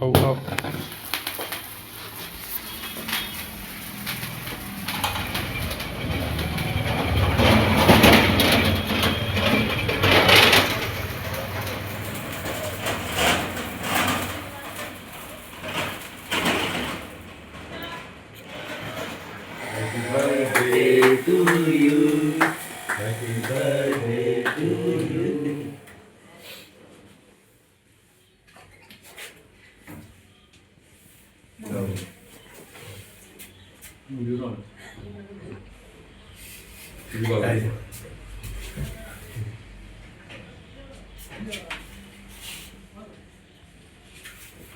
Khâu khâu Happy birthday to you. Happy birthday to you.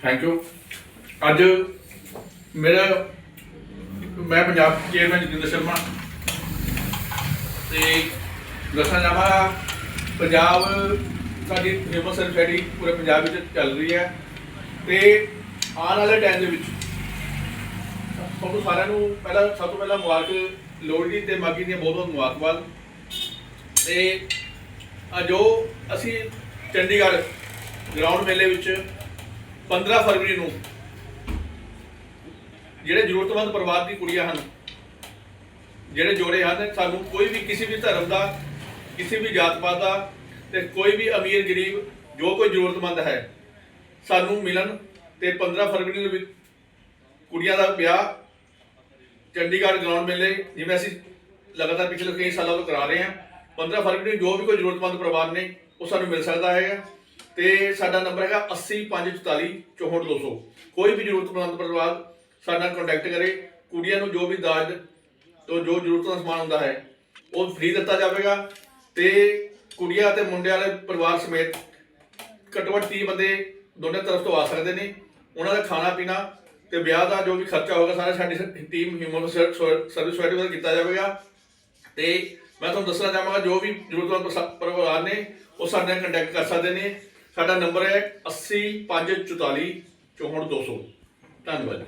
Thank you ਅੱਜ ਮੇਰਾ, ਮੈਂ Punjab chairman Jatinder Sharma ਤੇ ਦੱਸਣਾ ਚਾਹਾਂਗਾ, ਪੰਜਾਬ ਸਾਡੀ ਫੇਮਸ ਸੋਸਾਇਟੀ ਪੂਰੇ ਪੰਜਾਬ ਵਿੱਚ ਚੱਲ ਰਹੀ ਹੈ ਤੇ ਆਉਣ ਵਾਲੇ ਟਾਈਮ ਦੇ ਵਿੱਚ ਤੁਹਾਨੂੰ ਸਾਰਿਆਂ ਨੂੰ ਪਹਿਲਾਂ ਸਭ ਤੋਂ ਪਹਿਲਾਂ ਮੁਬਾਰਕ, ਲੋਹੜੀ ਤੇ ਮਾਗੀ ਦੀਆਂ ਬਹੁਤ ਬਹੁਤ ਮੁਬਾਰਕਬਾਦ। ਤੇ ਜੋ ਅਸੀਂ ਚੰਡੀਗੜ੍ਹ ਗਰਾਊਂਡ ਮੇਲੇ ਵਿੱਚ 15 ਫਰਵਰੀ ਨੂੰ ਜਿਹੜੇ ਜ਼ਰੂਰਤਮੰਦ ਪਰਿਵਾਰ ਦੀ ਕੁੜੀਆਂ ਹਨ, ਜਿਹੜੇ ਜੋੜੇ ਹਨ, ਸਾਨੂੰ ਕੋਈ ਵੀ ਕਿਸੇ ਵੀ ਧਰਮ ਦਾ, ਕਿਸੇ ਵੀ ਜਾਤ ਪਾਤ ਦਾ ਤੇ ਕੋਈ ਵੀ ਅਮੀਰ, ਗਰੀਬ, ਜੋ ਕੋਈ ਜ਼ਰੂਰਤਮੰਦ ਹੈ, ਸਾਨੂੰ ਮਿਲਣ ਤੇ 15 ਫਰਵਰੀ ਨੂੰ ਵੀ ਕੁੜੀਆਂ ਦਾ ਵਿਆਹ ਚੰਡੀਗੜ੍ਹ ਗਰਾਊਂਡ ਮੇਲੇ, ਜਿਵੇਂ ਅਸੀਂ ਲਗਾਤਾਰ ਪਿਛਲੇ ਕਈ ਸਾਲਾਂ ਤੋਂ ਕਰਾ ਰਹੇ ਹਾਂ 15 ਫਰਵਰੀ ਨੂੰ ਜੋ ਵੀ ਕੋਈ ਜ਼ਰੂਰਤਮੰਦ ਪਰਿਵਾਰ ਨੇ, ਉਹ ਸਾਨੂੰ ਮਿਲ ਸਕਦਾ ਹੈਗਾ। ਤੇ ਸਾਡਾ ਨੰਬਰ ਹੈਗਾ 80544 64200 ਕੋਈ ਵੀ ਜ਼ਰੂਰਤਮੰਦ ਪਰਿਵਾਰ ਸਾਡੇ ਨਾਲ ਕੰਟੈਕਟ ਕਰੇ, ਕੁੜੀਆਂ ਨੂੰ ਜੋ ਵੀ ਦਾਜ ਤੋਂ ਜੋ ਜ਼ਰੂਰਤ ਦਾ ਸਮਾਨ ਹੁੰਦਾ ਹੈ, ਉਹ ਫ੍ਰੀ ਦਿੱਤਾ ਜਾਵੇਗਾ। ਤੇ ਕੁੜੀਆਂ ਅਤੇ ਮੁੰਡਿਆਂ ਵਾਲੇ ਪਰਿਵਾਰ ਸਮੇਤ ਘੱਟੋ ਘੱਟ 30 ਬੰਦੇ ਦੋਨੇ ਤਰਫ ਤੋਂ ਆ ਸਕਦੇ ਨੇ। ਉਹਨਾਂ ਦਾ ਖਾਣਾ ਪੀਣਾ ਤੇ ਵਿਆਹ ਦਾ ਜੋ ਵੀ ਖਰਚਾ ਹੋਗਾ ਸਾਰਾ ਸਾਡੀ ਟੀਮ ਹਿਊਮਨ ਸਰਵਿਸ ਸੋਸਾਇਟੀ ਵੱਲੋਂ ਕੀਤਾ ਜਾਵੇਗਾ। ਤੇ ਮੈਂ ਤੁਹਾਨੂੰ ਦੱਸਣਾ ਚਾਹਾਂਗਾ, ਜੋ ਵੀ ਜ਼ਰੂਰਤਮੰਦ ਪਰਿਵਾਰ ਨੇ, ਉਹ ਸਾਡੇ ਨਾਲ ਕੰਟੈਕਟ ਕਰ ਸਕਦੇ ਨੇ। ਸਾਡਾ ਨੰਬਰ ਹੈ 80544 64200 ਧੰਨਵਾਦ